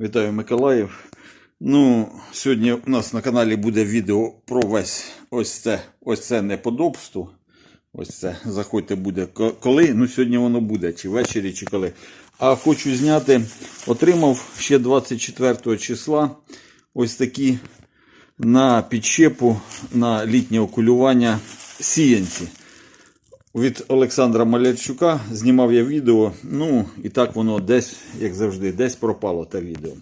Вітаю Миколаїв. Ну, сьогодні у нас на каналі буде відео про весь ось це, ось це неподобство. Ось це. Заходьте буде коли. Ну, сьогодні воно буде, чи ввечері, чи коли. А хочу зняти, отримав ще 24 числа ось такі на підщепу на літнє окулювання сіянці. Від Олександра Малярчука знімав я відео. Ну, і так воно десь, як завжди, десь пропало те відео.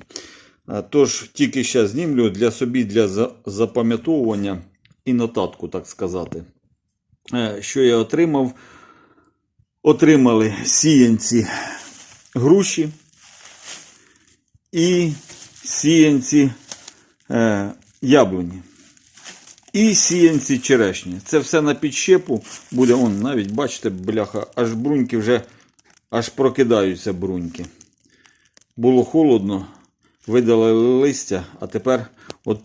Тож тільки ще знімлю для собі для запам'ятовування і нотатку, так сказати. Е, Що я отримав? Отримали сіянці груші і сіянці е, яблуні. І сіянці черешні. Це все на підщепу буде. Он, навіть бачите, бляха, аж бруньки вже аж прокидаються бруньки. Було холодно, видали листя, а тепер, от,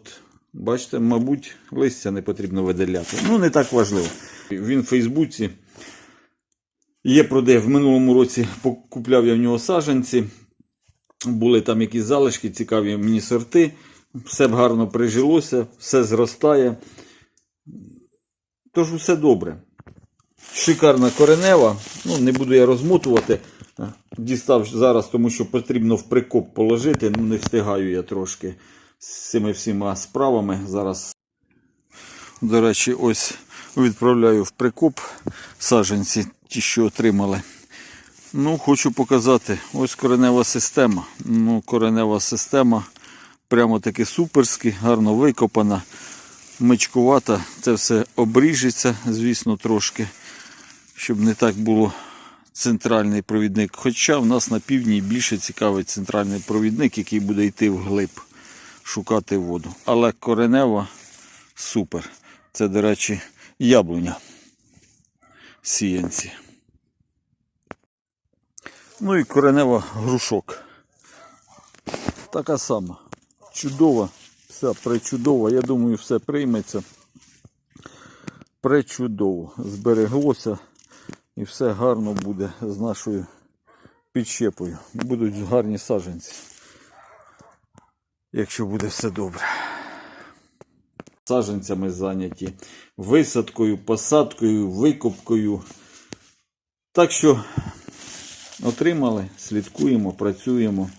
бачите, мабуть, листя не потрібно видаляти. Ну, не так важливо. Він в Фейсбуці є продає. В минулому році купляв я в нього саджанці. Були там якісь залишки, цікаві мені сорти. Все б гарно прижилося, все зростає. Тож усе добре. Шикарна коренева. Ну, не буду я розмотувати. Дістав зараз, тому що потрібно в прикоп положити. Ну, не встигаю я трошки з цими всіма справами. Зараз. До речі, ось відправляю в прикоп саджанці, ті, що отримали. Ну, хочу показати. Ось коренева система. Ну, коренева система прямо таки суперськи, гарно викопана, мичкувата. Це все обріжеться, звісно, трошки, щоб не так було центральний провідник. Хоча в нас на півдні більше цікавий центральний провідник, який буде йти вглиб, шукати воду. Але коренева супер. Це, до речі, яблуня сіянці. Ну і коренева грушок. Така сама. Чудова, вся пречудова. Я думаю, все прийметься. Пречудово. Збереглося і все гарно буде з нашою підщепою. Будуть гарні саджанці. Якщо буде все добре. Саджанцями зайняті висадкою, посадкою, викопкою. Так що отримали, слідкуємо, працюємо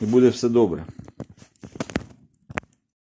і буде все добре.